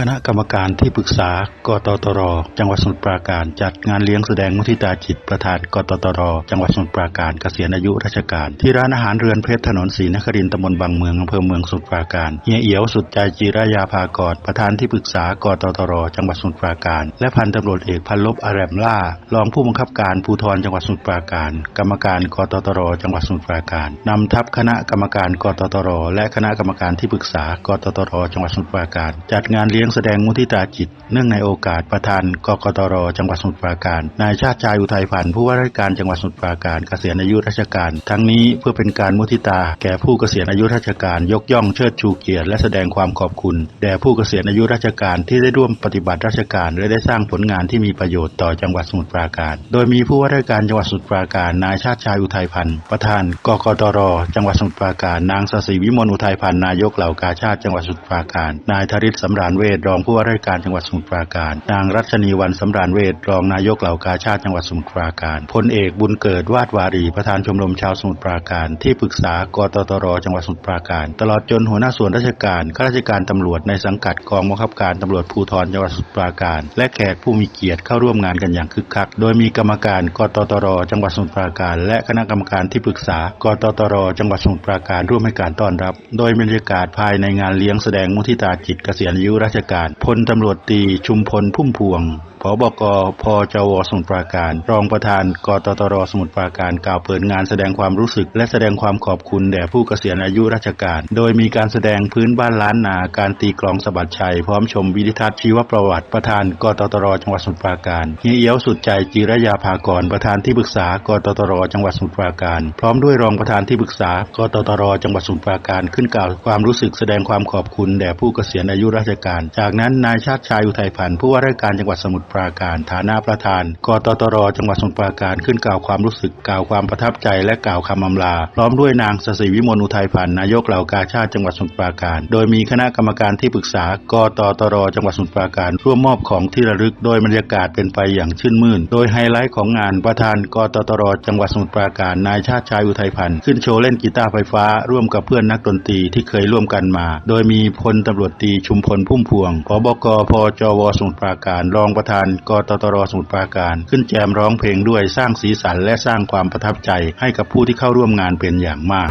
คณะกรรมการที่ปรึกษากตตร จังหวัดสมุทรปราการ จัดงานเลี้ยงแสดงมุทิตาจิตประธานกตตร จังหวัดสมุทรปราการเกษียณอายุราชการ ที่ร้านอาหารเรือนเพชรถนนศรีนครินตำบลบางเมืองอำเภอเมืองสมุทรปราการเฮียเอียวสุดใจจีรายาภากรประธานที่ปรึกษากตตร จังหวัดสมุทรปราการ และพันตำรวจเอกพันลบอารมล่ารองผู้บังคับการภูธรจังหวัดสมุทรปราการ กรรมการกตตร จังหวัดสมุทรปราการนำทัพคณะกรรมการกตตร และคณะกรรมการที่ปรึกษากตตร จังหวัดสมุทรปราการ จัดงานเลี้ยงยังแสดงมุทิตาจิต เนื่องในโอกาสประธานกกตร จังหวัดสมุทรปราการ นายชาติชายอุทัยพันธ์ผู้ว่าราชการจังหวัดสมุทรปราการเกษียณอายุราชการ ทั้งนี้เพื่อเป็นการมุทิตา แก่ผู้เกษียณอายุราชการยกย่องเชิดชูเกียรติและแสดงความขอบคุณ แด่ผู้เกษียณอายุราชการที่ได้ร่วมปฏิบัติราชการและได้สร้างผลงานที่มีประโยชน์ต่อจังหวัดสมุทรปราการ โดยมีผู้ว่าราชการจังหวัดสมุทรปราการ นายชาติชายอุทัยพันธ์ประธานกกตร จังหวัดสมุทรปราการ นางสศิวิมลอุทัยพันธ์นายกเหล่ากาชาติจังหวัดสมุทรปราการ นายธริศสำราญเวทรองผู้ว่าราชการจังหวัดสมุทรปราการ นางรัชนีวันสำราญเวทรองนายกเหล่ากาชาติจังหวัดสมุทรปราการ พลเอกบุญเกิดวาดวารีประธานชมรมชาวสมุทรปราการ ที่ปรึกษากตตรจังหวัดสมุทรปราการ ตลอดจนหัวหน้าส่วนราชการข้าราชการตำรวจในสังกัดกองบังคับการตำรวจภูธรจังหวัดสมุทรปราการ และแขกผู้มีเกียรติเข้าร่วมงานกันอย่างคึกคัก โดยมีกรรมการกตตรจังหวัดสมุทรปราการ และคณะกรรมการที่ปรึกษากตตรจังหวัดสมุทรปราการร่วมให้การต้อนรับ โดยบรรยากาศภายในงานเลี้ยงแสดงมุทิตาจิตเกษียณอายุราชการพลตำรวจตีชุมพลพุ่มพวงผบกพจวสมุทรปราการ รองประธานกตตรสมุทรปราการกล่าวเปิดงานแสดงความรู้สึก และแสดงความขอบคุณแด่ผู้เกษียณอายุราชการ โดยมีการแสดงพื้นบ้านล้านนาการตีกลองสะบัดชัย พร้อมชมวิดิทัศน์ชีวประวัติประธานกตตรจังหวัดสมุทรปราการเฮียเอี้ยวสุดใจจีรยาภากรประธานที่ปรึกษากตตรจังหวัดสมุทรปราการ พร้อมด้วยรองประธานที่ปรึกษากตตรจังหวัดสมุทรปราการขึ้นกล่าวความรู้สึกแสดงความขอบคุณแด่ผู้เกษียณอายุราชการจากนั้นนายชาติชายอุทัยพันธ์ผู้ว่าราชการจังหวัดสมุทรปราการฐานะประธานกตตรจังหวัดสมุทรปราการขึ้นกล่าวความรู้สึกกล่าวความประทับใจและกล่าวคำอำลา พร้อมด้วยนางสศิวิมลอุทัยพันธ์นายกเหล่ากาชาติจังหวัดสมุทรปราการ โดยมีคณะกรรมการที่ปรึกษากตตรจังหวัดสมุทรปราการร่วมมอบของที่ระลึกโดยบรรยากาศเป็นไปอย่างชื่นมื่น โดยไฮไลท์ของงานประธานกตตรจังหวัดสมุทรปราการนายชาติชายอุทัยพันธ์ขึ้นโชว์เล่นกีตาร์ไฟฟ้า ร่วมกับเพื่อนนักดนตรีที่เคยร่วมกันมา โดยมีพลตำรวจตีชุมพลพุ่มพวงผบกพจวสมุทรปราการ รองประธานกตตรสมุทรปราการ ขึ้นแจมร้องเพลงด้วยสร้างสีสันและสร้างความประทับใจให้กับผู้ที่เข้าร่วมงานเป็นอย่างมาก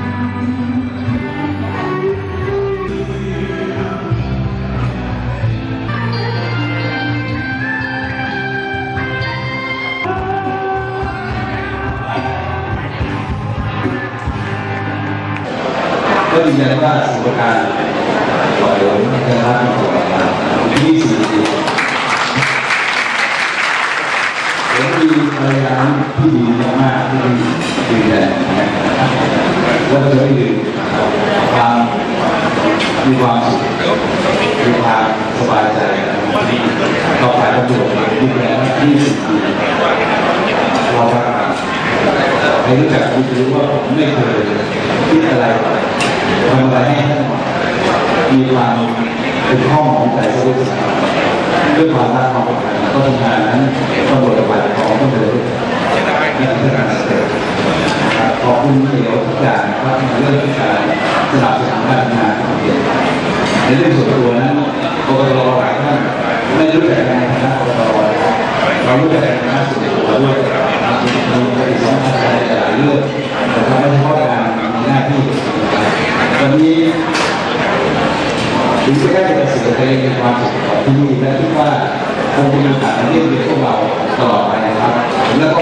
ก็ยืนยันว่าสุขการปล่อยหลงนะครับ ที่ดีมากๆที่ยืนยันนะครับว่าเธอไม่ดื่มความมีความสุขมีความสบายใจต่อไปตำรวจยืนยันว่า20ปีเรารักกันให้รู้จักคุณรู้ว่าผมไม่เคยคิดอะไรทำอะไรให้ท่านมีความเป็นห้องของใจสักนิดด้วยความรักความผูกพันก็ทำงานนั้นต้องบทบาทของต้องเดิน นี่คือการแสดงขอบคุณที่เหลียวทุกอย่างนะครับในเรื่องที่การสนับสนุนการทำงานของเด็กในเรื่องส่วนตัวนั้นกรกตหลายท่านไม่รู้จักในคณะกรกตเรารู้จักในคณะส่วนตัวด้วยมีปฏิสัมพันธ์ในหลายเรื่องแต่ทำไม่เฉพาะการมีหน้าที่วันนี้ถึงจะได้เป็นสิ่งที่มีความสุขของที่นี่และคิดว่าคงจะมีโอกาสเรียนรียนพวกเราตลอดไปนะครับแล้วก็